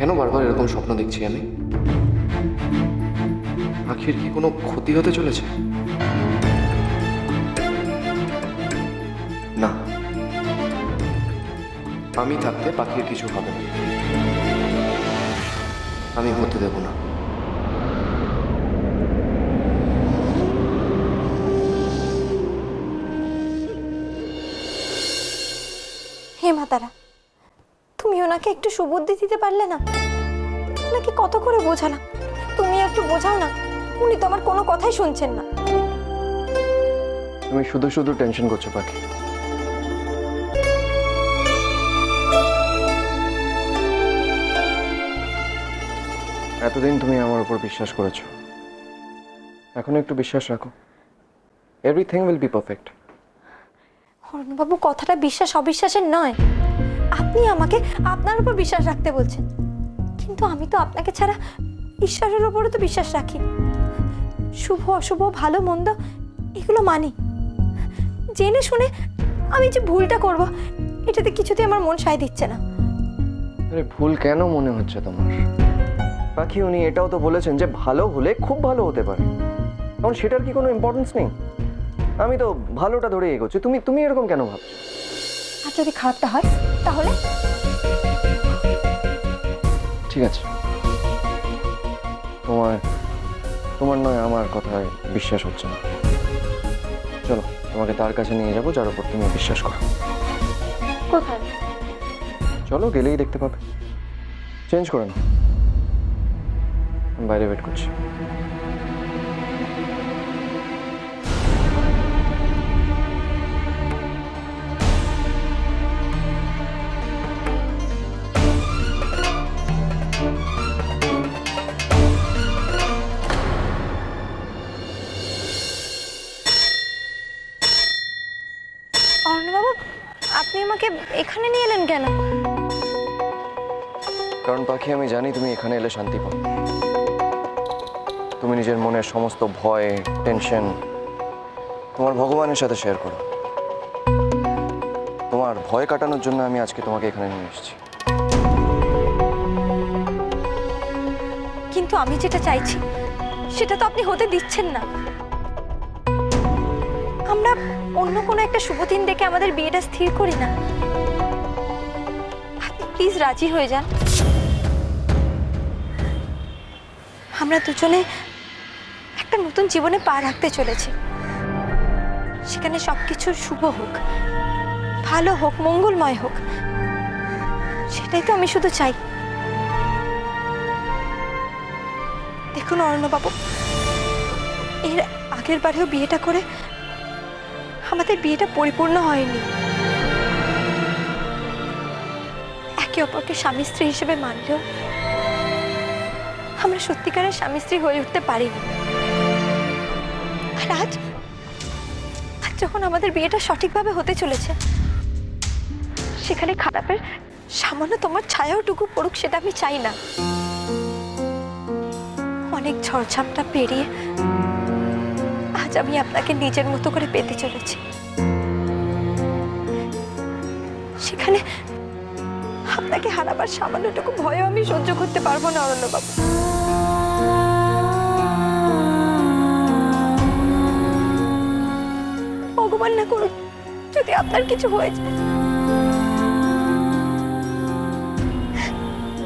এমন স্বপ্ন দেখছি আমি? পাখির কি কোনো ক্ষতি হতে চলেছে? না। আমি থাকতে পাখির কিছু হবে না। আমি হতে দেব না। ওনাকে একটু সুবুদ্ধি দিতে পারলে না? ওনাকে কত করে বোঝালাম তুমি একটু বোঝাও না? উনি তো আমার কোনো কথাই শুনছেন না। তুমি শুধু শুধু টেনশন করছ পাখি। এতদিন তুমি আমার উপর বিশ্বাস করেছ। এখন একটু বিশ্বাস রাখো। এভরিথিং উইল বি পারফেক্ট অরুণবাবু কথাটা বিশ্বাস অবিশ্বাসের নয়। আপনি আমাকে আপনার উপর বিশ্বাস রাখতে বলছেন। কিন্তু আমি তো আপনাকে ছাড়া ঈশ্বরের উপরও তো বিশ্বাস রাখি। শুভ অশুভ ভালো মন্দ এগুলো মানি। জেনে শুনে আমি যে ভুলটা করব এটাতে কিছুতেই আমার মন সায় দিচ্ছে না। আরে ভুল কেন মনে হচ্ছে তোমার? বাকি উনি এটাও তো বলেছেন যে ভালো হলে খুব ভালো হতে পারে। এখন সেটার কি কোনো ইম্পর্টেন্স নেই? আমি তো ভালোটা ধরে এগোচ্ছি। তুমি তুমি এরকম কেন ভাবছ? আর যদি খারাপটা হয়? তাহলে? ঠিক আছে। তোমার তোমার নয় আমার কথায় বিশ্বাস হচ্ছে না। চলো তোমাকে তার কাছে নিয়ে যাব যার উপর তুমি বিশ্বাস করো। কোথায়? চলো গেলেই দেখতে পাবে। চেঞ্জ করে নাও। আমি বাইরে ওয়েট করছি। আমাকে এখানে নিয়ে এলেন কেন? কারণ পাখি আমি জানি তুমি এখানে এলে শান্তি পাও তুমি নিজের মনের সমস্ত ভয় টেনশন তোমার ভগবানের সাথে শেয়ার করো। তোমার ভয় কাটানোর জন্য আমি আজকে তোমাকে এখানে নিয়ে এসেছি। কিন্তু আমি যেটা চাইছি সেটা তো আপনি হতে দিচ্ছেন না। আমরা অন্য কোনো একটা শুভ দিন দেখে আমাদের বিয়েটা স্থির করি না। প্লিজ রাজি হয়ে যান। আমরা দুজনে একটা নতুন জীবনে পা রাখতে চলেছি। সেখানে সবকিছু শুভ হোক, ভালো হোক, মঙ্গলময় হোক, সেটাই তো আমি শুধু চাই। দেখুন অরণ্যবাবু, এর আগের বারেও বিয়েটা করে আমাদের বিয়েটা পরিপূর্ণ হয়নি। একে অপরকে স্বামী স্ত্রী হিসেবে মানলেও আমরা সত্যিকারের স্বামী স্ত্রী হয়ে উঠতে পারিনি। আর আজ আজ যখন আমাদের বিয়েটা সঠিকভাবে হতে চলেছে, সেখানে খারাপের সামান্য তোমার ছায়াওটুকু পড়ুক সেটা আমি চাই না। অনেক ঝড়ঝাপটা পেরিয়ে আমি আপনাকে নিজের মতো করে পেতে চলেছি। সেখানে আপনাকে হারাবার সামান্যটুকু ভয়ও আমি সহ্য করতে পারব না, অরণ্যবাবু। ভগবান না করুন যদি আপনার কিছু হয়ে যায়।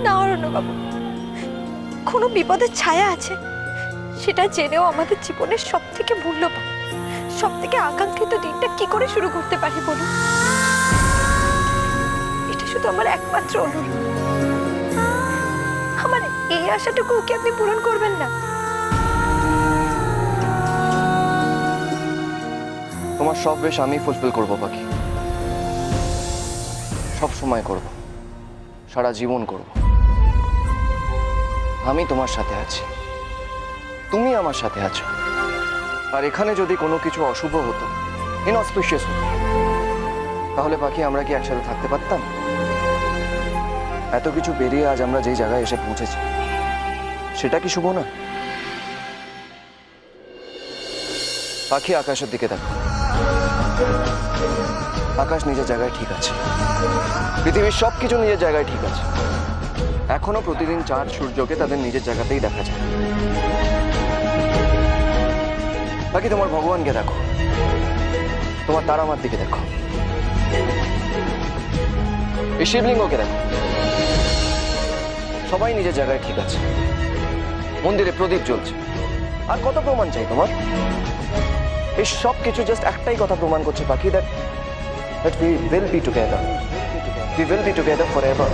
না, অরণ্যবাবু, কোনো বিপদের ছায়া আছে? সেটা জেনেও আমাদের জীবনের সব থেকে মূল্যবান সব থেকে আকাঙ্ক্ষিত দিনটা কি করে শুরু করতে পারি বলুন? এটা শুধু আমার একমাত্র অনুরোধ। আমার এই আশাটুকু কি আপনি পূরণ করবেন না? তোমার সব বেশ আমি ফুলফিল করব, পাখি। সব সময় করব। সারা জীবন করব। আমি তোমার সাথে আছি। তুমি আমার সাথে আছো। আর এখানে যদি কোনো কিছু অশুভ হতো ইনঅসপিশিয়াস হতো, তাহলে পাখি আমরা কি একসাথে থাকতে পারতাম? এত কিছু পেরিয়ে আজ আমরা যেই জায়গায় এসে পৌঁছেছি, সেটা কি শুভ না? পাখি আকাশের দিকে দেখো। আকাশ নিজের জায়গায় ঠিক আছে। পৃথিবীর সব কিছু নিজের জায়গায় ঠিক আছে। এখনও প্রতিদিন চাঁদ, সূর্যকে তাদের নিজের জায়গাতেই দেখা যায়। বাকি তোমার ভগবানকে দেখো। তোমার তারামার দিকে দেখো। এই শিবলিঙ্গকে দেখো। সবাই নিজের জায়গায় ঠিক আছে। মন্দিরে প্রদীপ জ্বলছে। আর কত প্রমাণ চাই তোমার? এই সব কিছু জাস্ট একটাই কথা প্রমাণ করছে পাখি that that we will be together we will be together forever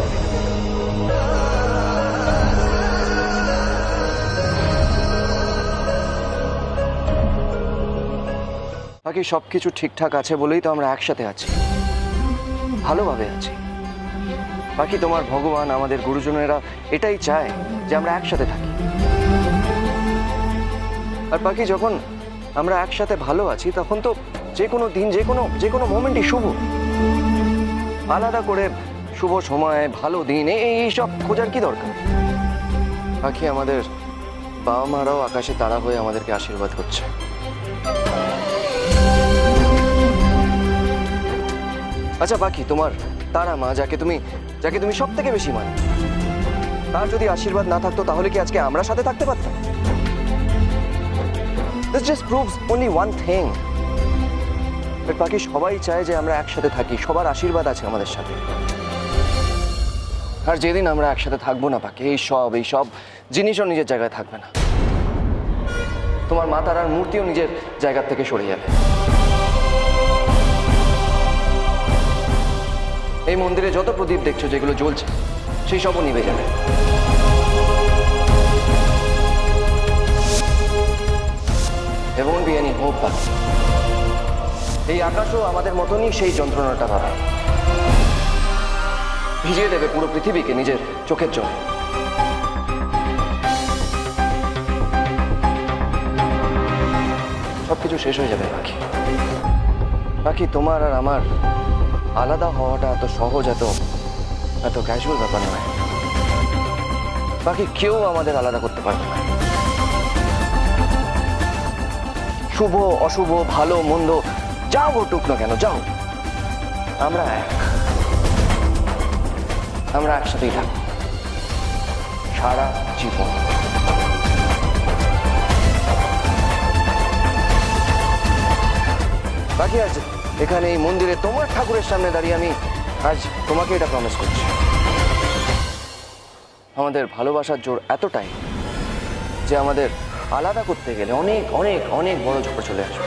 বাকি সব কিছু ঠিকঠাক আছে বলেই তো আমরা একসাথে আছি। ভালোভাবে আছি। বাকি তোমার ভগবান, আমাদের গুরুজনেরা এটাই চায় যে আমরা একসাথে থাকি। আর বাকি যখন আমরা একসাথে ভালো আছি, তখন তো যে কোনো দিন, যে কোনো যে কোনো মোমেন্টই শুভ। আলাদা করে শুভ সময়, ভালো দিন, এই সব খোঁজার কি দরকার? বাকি আমাদের বাবা মারাও আকাশে তারা হয়ে আমাদেরকে আশীর্বাদ করছে। আচ্ছা বাকি তোমার, তারা, মা, যাকে তুমি যাকে তুমি সব থেকে বেশি মানো। তার যদি আশীর্বাদ না থাকতো, তাহলে কি আজকে আমরা সাথে থাকতে পারতাম? This just proves only one thing বাকি সবাই চায় যে আমরা একসাথে থাকি। সবার আশীর্বাদ আছে আমাদের সাথে। আর যেদিন আমরা একসাথে থাকব না পাকে এই সব এই সব জিনিসও নিজের জায়গায় থাকবে না। তোমার মা, তারার মূর্তিও নিজের জায়গার থেকে সরে যাবে। এই মন্দিরে যত প্রদীপ দেখছ যেগুলো জ্বলছে, সেই সবও নিভে যাবে। এবং বিয়ানি হোপ পাবে এই আকাশও আমাদের মতনই সেই যন্ত্রণাটা পাবে ভিজিয়ে দেবে পুরো পৃথিবীকে নিজের চোখের জন্য সবকিছু শেষ হয়ে যাবে, বাকি। বাকি তোমার আর আমার আলাদা হওয়াটা এত সহজ, এত এত ক্যাজুয়াল ব্যাপার নয়। বাকি কেউ আমাদের আলাদা করতে পারবে না। শুভ, অশুভ, ভালো, মন্দ যাও ঘটুক না কেন, যাও। আমরা এক। আমরা একসাথেই থাকব। সারা জীবন। বাকি আছে। এখানে এই মন্দিরে তোমার ঠাকুরের সামনে দাঁড়িয়ে আমি আজ তোমাকে এটা প্রমিস করছি। আমাদের ভালোবাসার জোর এতটাই যে আমাদের আলাদা করতে গেলে অনেক অনেক অনেক বড় ঝড় চলে আসবে।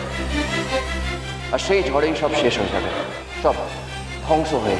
আর সেই ঝড়েই সব শেষ হয়ে যাবে। সব ধ্বংস হয়ে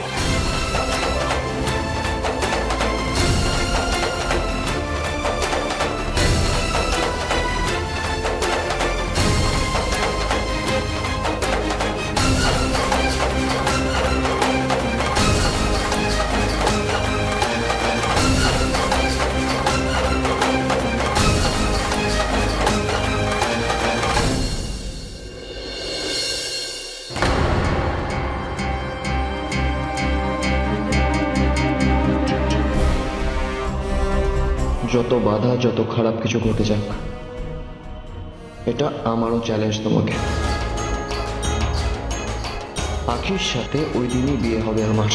যত বাধা, যত খারাপ কিছু ঘটে যাক, এটা আমারও চ্যালেঞ্জ তোমাকে। পাখির সাথে ওই দিনই বিয়ে হবে আমার।